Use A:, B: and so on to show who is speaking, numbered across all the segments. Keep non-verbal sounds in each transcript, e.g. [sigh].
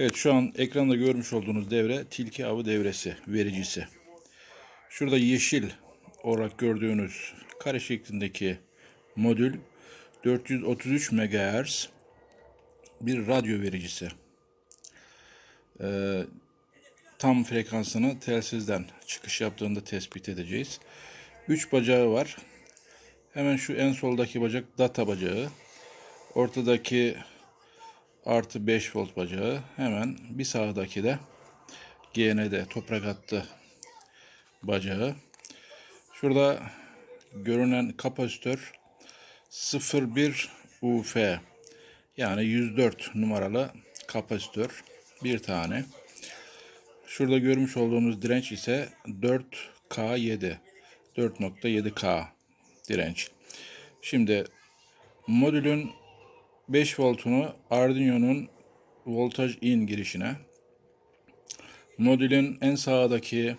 A: Evet şu an ekranda görmüş olduğunuz devre tilki avı devresi vericisi. Şurada yeşil olarak gördüğünüz kare şeklindeki modül 433 MHz bir radyo vericisi. Ee, tam frekansını telsizden çıkış yaptığında tespit edeceğiz. 3 bacağı var. Hemen şu en soldaki bacak data bacağı. Ortadaki artı 5 volt bacağı. Hemen bir sağdaki de GND toprak hattı bacağı. Şurada görünen kapasitör 01 UF yani 104 numaralı kapasitör bir tane. Şurada görmüş olduğunuz direnç ise 4K7 4.7K direnç. Şimdi modülün 5 voltunu Arduino'nun voltaj in girişine modülün en sağdaki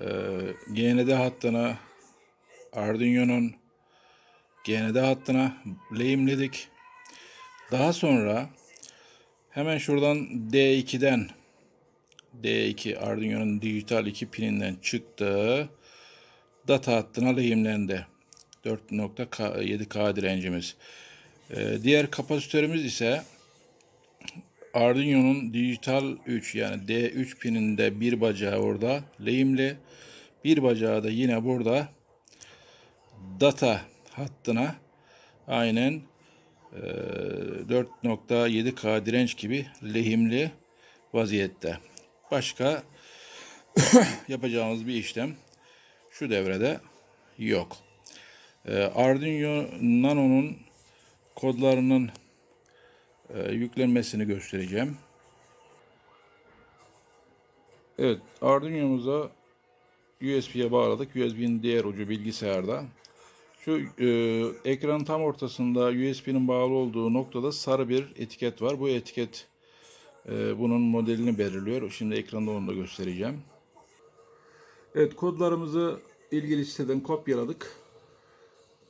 A: e, GND hattına Arduino'nun GND hattına lehimledik. Daha sonra hemen şuradan D2'den D2 Arduino'nun dijital 2 pininden çıktı. Data hattına lehimlendi. 4.7K direncimiz. Ee, diğer kapasitörümüz ise Arduino'nun dijital 3 yani D3 pininde bir bacağı orada lehimli. Bir bacağı da yine burada data hattına aynen e, 4.7K direnç gibi lehimli vaziyette. Başka [coughs] yapacağımız bir işlem şu devrede yok. E, Arduino Nano'nun kodlarının e, yüklenmesini göstereceğim. Evet, Arduino'muza USB'ye bağladık. USB'nin diğer ucu bilgisayarda. Şu e, ekranın tam ortasında USB'nin bağlı olduğu noktada sarı bir etiket var. Bu etiket e, bunun modelini belirliyor. Şimdi ekranda onu da göstereceğim. Evet, kodlarımızı ilgili siteden kopyaladık.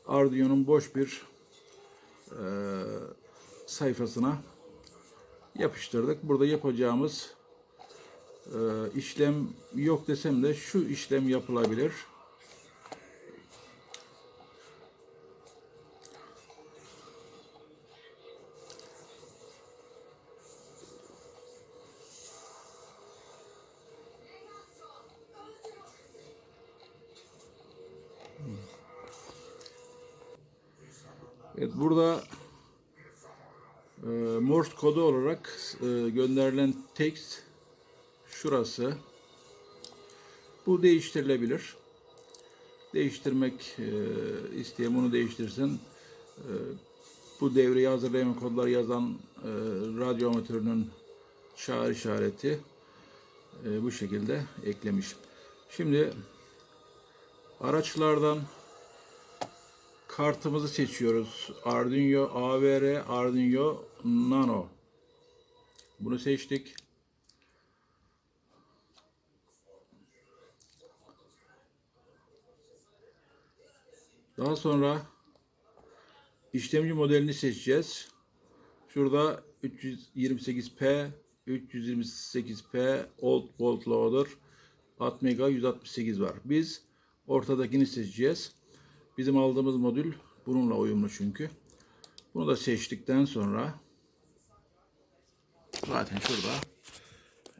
A: Arduino'nun boş bir e, sayfasına yapıştırdık. Burada yapacağımız e, işlem yok desem de şu işlem yapılabilir. Evet, burada e, Morse kodu olarak e, gönderilen text şurası. Bu değiştirilebilir. Değiştirmek e, isteyen bunu değiştirsin. E, bu devreyi hazırlayan kodlar yazan e, radyo amatörünün çağrı işareti e, bu şekilde eklemiş. Şimdi araçlardan kartımızı seçiyoruz. Arduino AVR Arduino Nano. Bunu seçtik. Daha sonra işlemci modelini seçeceğiz. Şurada 328P, 328P Old Bolt Loader, Atmega 168 var. Biz ortadakini seçeceğiz. Bizim aldığımız modül bununla uyumlu çünkü. Bunu da seçtikten sonra zaten şurada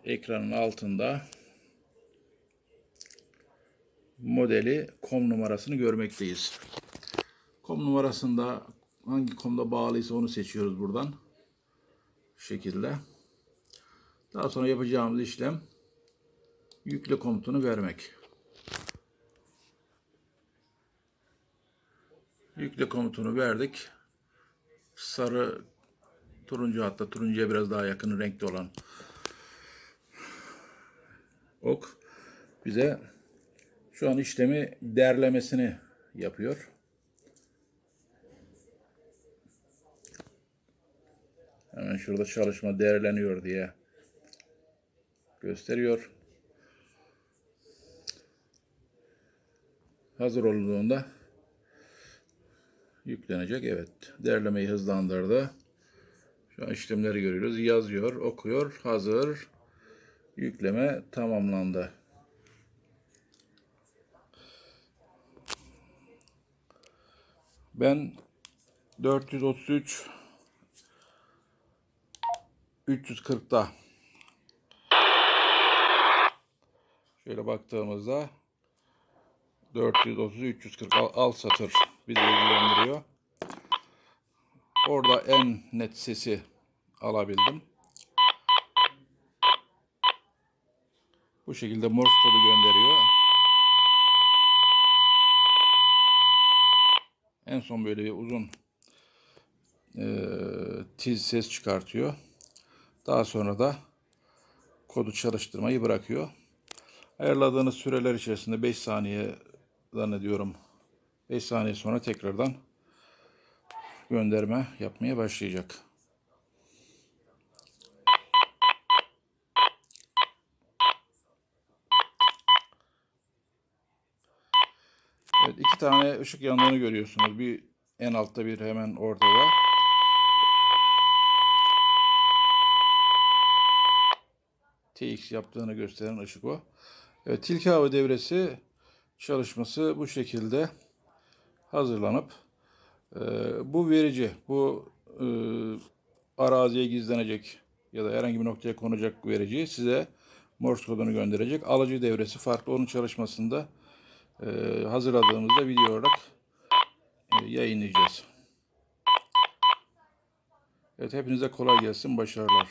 A: ekranın altında modeli kom numarasını görmekteyiz. Kom numarasında hangi komda bağlıysa onu seçiyoruz buradan. Bu şekilde. Daha sonra yapacağımız işlem yükle komutunu vermek. Yükle komutunu verdik. Sarı turuncu hatta turuncuya biraz daha yakın renkte olan ok bize şu an işlemi derlemesini yapıyor. Hemen şurada çalışma değerleniyor diye gösteriyor. Hazır olduğunda yüklenecek. Evet. Derlemeyi hızlandırdı. Şu an işlemleri görüyoruz. Yazıyor, okuyor, hazır. Yükleme tamamlandı. Ben 433 340'da şöyle baktığımızda 430 340 al, al satır bizi ilgilendiriyor. Orada en net sesi alabildim. Bu şekilde Morse kodu gönderiyor. En son böyle bir uzun eee, tiz ses çıkartıyor. Daha sonra da kodu çalıştırmayı bırakıyor. Ayarladığınız süreler içerisinde 5 saniye zannediyorum. 5 saniye sonra tekrardan gönderme yapmaya başlayacak. Evet, iki tane ışık yandığını görüyorsunuz. Bir en altta bir hemen ortada. TX yaptığını gösteren ışık o. Evet, tilki hava devresi çalışması bu şekilde hazırlanıp e, bu verici, bu e, araziye gizlenecek ya da herhangi bir noktaya konacak verici size Morse kodunu gönderecek. Alıcı devresi farklı. Onun çalışmasında e, hazırladığımızda video olarak e, yayınlayacağız. Evet hepinize kolay gelsin. Başarılar.